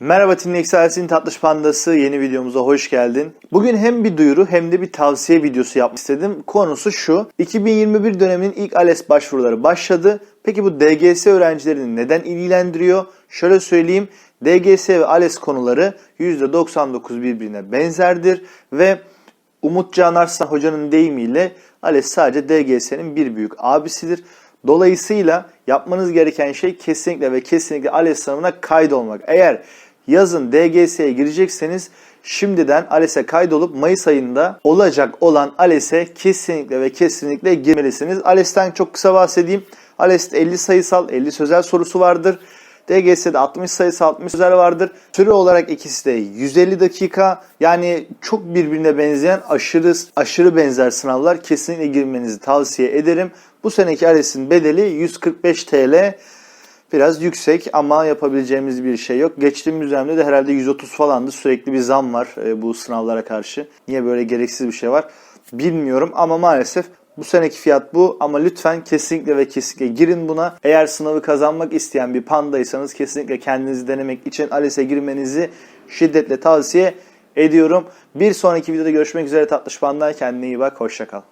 Merhaba Tinli Excelsi'nin tatlış pandası yeni videomuza hoş geldin. Bugün hem bir duyuru hem de bir tavsiye videosu yapmak istedim. Konusu şu. 2021 döneminin ilk ALES başvuruları başladı. Peki bu DGS öğrencilerini neden ilgilendiriyor? Şöyle söyleyeyim. DGS ve ALES konuları %99 birbirine benzerdir ve Umut Can Arslan hocanın deyimiyle ALES sadece DGS'nin bir büyük abisidir. Dolayısıyla yapmanız gereken şey kesinlikle ve kesinlikle ALES sınavına kaydolmak. Eğer yazın DGS'ye girecekseniz şimdiden ALES'e kaydolup Mayıs ayında olacak olan ALES'e kesinlikle ve kesinlikle girmelisiniz. ALES'ten çok kısa bahsedeyim. ALES'te 50 sayısal, 50 sözel sorusu vardır. DGS'de 60 sayısı 60 sözel vardır. Süre olarak ikisi de 150 dakika. Yani çok birbirine benzeyen aşırı aşırı benzer sınavlar kesinlikle girmenizi tavsiye ederim. Bu seneki ALES'in bedeli 145 TL. Biraz yüksek ama yapabileceğimiz bir şey yok. Geçtiğimiz dönemde de herhalde 130 falandı. Sürekli bir zam var e, bu sınavlara karşı. Niye böyle gereksiz bir şey var bilmiyorum ama maalesef bu seneki fiyat bu ama lütfen kesinlikle ve kesinlikle girin buna. Eğer sınavı kazanmak isteyen bir pandaysanız kesinlikle kendinizi denemek için ALES'e girmenizi şiddetle tavsiye ediyorum. Bir sonraki videoda görüşmek üzere tatlış panda. Kendine iyi bak. Hoşçakal.